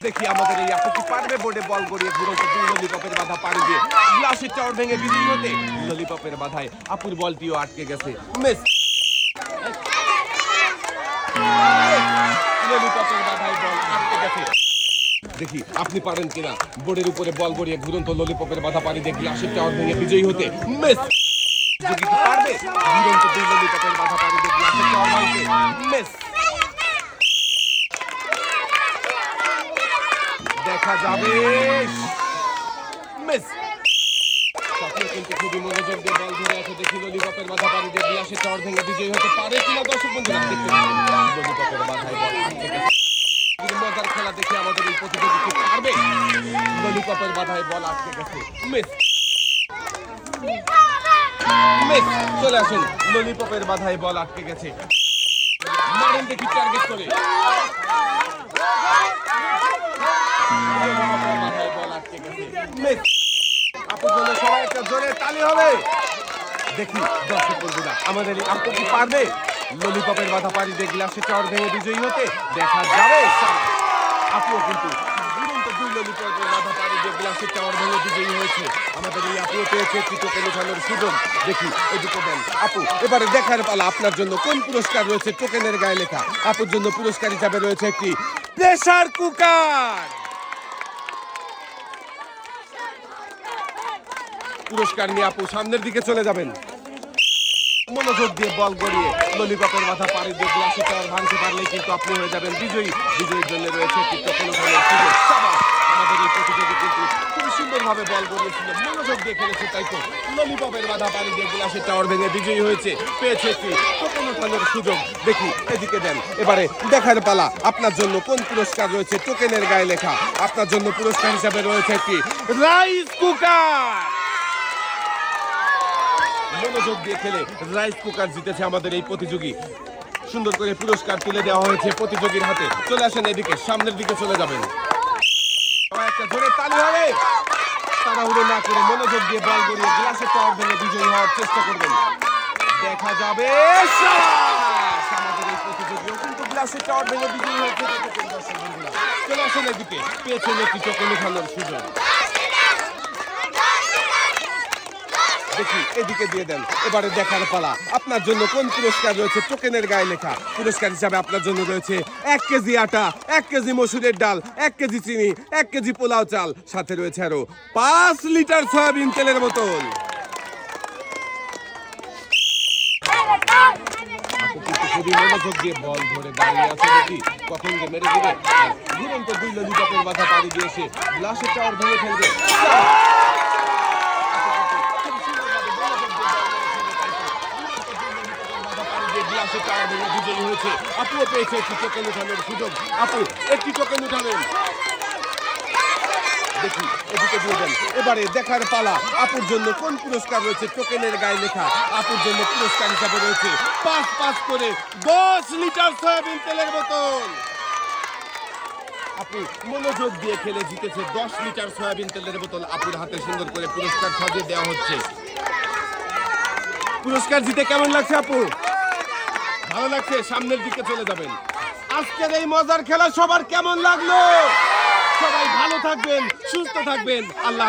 দেখি আমাদের এই আপু পারবে বোর্ডে বল গড়িয়ে ঘুরন্ত দুই ললিপপের বাধা পাড়ি দিয়ে। গ্লাসের চাওয়ার ভেঙে বিজয়ী হতে ললিপপের বাধায় আপুর বলটিও আটকে গেছে। মিস। ললিপপের বাধায় বল আটকে গেছে। দেখি আপনি পারেন কিনা। বোর্ডের উপরে বল গড়িয়ে ঘুরন্ত ললিপপের বাধা পাড়ি দিয়ে গ্লাসের চাওয়ার ভেঙে বিজয়ী হতে। মিস। যদি পারবে, ঘুরন্ত দুই ললিপপের বাধা পাড়ি দিয়ে গ্লাসের মিস। দেখা যাবে। মিস। কিন্তু খুবই মনোযোগ দিয়ে বল ধরে আছে। দেখি ললিপপের বাধা পাড়ি দিয়ে গ্লাসে চর ভেঙে বিজয়ী হতে পারে কিনা দর্শক বন্ধুরা? দেখতে ললিপপের বল মজার খেলা দেখে আমাদের এই প্রতিযোগী পারবে। ললিপপের বাধায় বল আটকে গেছে। মিস। মিস চলে আসুন। ললিপপের বাধায় বল আটকে গেছে। মারেন দেখি টার্গেট করে। আপু কি মাথা বিজয়ী যাবে কিন্তু মাথা ভেঙে বিজয়ী হয়েছে আমাদের এই দেখি এদিকে আপু এবারে দেখার পালা আপনার জন্য কোন পুরস্কার রয়েছে টোকেনের গায়ে লেখা আপুর জন্য পুরস্কার হিসাবে রয়েছে একটি প্রেসার কুকার পুরস্কার নিয়ে আপু সামনের দিকে চলে যাবেন। মনোযোগ দিয়ে বল গড়িয়ে ললিপপের মাথা পাড়ি দিয়ে গ্লাসে টাওয়ার ভাঙতে পারলে কিন্তু আপনি হয়ে যাবেন বিজয়ী। বিজয়ীর জন্য রয়েছে টোকেন উঠানোর সুযোগ। আমাদের এই প্রতিযোগী কিন্তু খুব সুন্দরভাবে বল গড়িয়েছিল। মনোযোগ দিয়ে খেলেছে, তাই তো? ললিপপের মাথা পাড়ি দিয়ে গ্লাসের টাওয়ার ভেঙে বিজয়ী হয়েছে। পেয়েছে একটি টোকেন উঠানোর সুযোগ। দেখি, এদিকে দেন। এবারে দেখার পালা। আপনার জন্য কোন পুরস্কার রয়েছে? টোকেনের গায়ে লেখা। আপনার জন্য পুরস্কার হিসাবে রয়েছে একটি রাইস কুকার মনোযোগ দিয়ে খেলে রাইস কুকার জিতেছে আমাদের এই প্রতিযোগী। সুন্দর করে পুরস্কার তুলে দেওয়া হয়েছে প্রতিযোগীর হাতে। চলে আসেন এদিকে, সামনের দিকে চলে যাবেন। তাড়াহুড়ো না করে মনোযোগ দিয়ে বল গড়িয়ে গ্লাসে টাওয়ার ভেঙে বিজয়ী হওয়ার চেষ্টা করবেন। দেখা যাবে কিন্তু। চলে আসেন এদিকে সুযোগ। দেখি, এদিকে দিয়ে দেন। এবারে দেখার পালা। আপনার জন্য কোন পুরস্কার রয়েছে? টোকেনের গায়ে লেখা। পুরস্কার হিসাবে আপনার জন্য রয়েছে এক কেজি আটা, এক কেজি মসুরের ডাল, এক কেজি চিনি, এক কেজি পোলাও চাল। সাথে রয়েছে আরও পাঁচ লিটার সয়াবিন তেলের বোতল। দুরন্ত দুই ললিপপের মাথা পাড়ি দিয়েছে। গ্লাসের টাওয়ার ভেঙে ফেলবে। গ্লাসে টাওয়ার ভেঙে বিজয়ী হয়েছে। আপুও পেয়েছে একটি টোকেন উঠানোর সুযোগ। আপু, একটি টোকেন উঠাবেন দেখি, এদিকে দিয়ে এবারে দেখার পালা। আপুর জন্য কোন পুরস্কার রয়েছে? টোকেনের গায়ে লেখা। আপুর জন্য পুরস্কার হিসাবে রয়েছে পাঁচ পাঁচ করে দশ লিটার সয়াবিন তেলের বোতল। আপু, মনোযোগ দিয়ে খেলে জিতেছে দশ লিটার সয়াবিন তেলের বোতল। আপুর হাতে সুন্দর করে পুরস্কার সাজিয়ে দেওয়া হচ্ছে। পুরস্কার জিতে কেমন লাগছে, আপু? ভালো লাগছে, সামনের দিকে চলে যাবেন। আজকের এই মজার খেলা সবার কেমন লাগল? সবাই ভালো থাকবেন, সুস্থ থাকবেন। আল্লাহ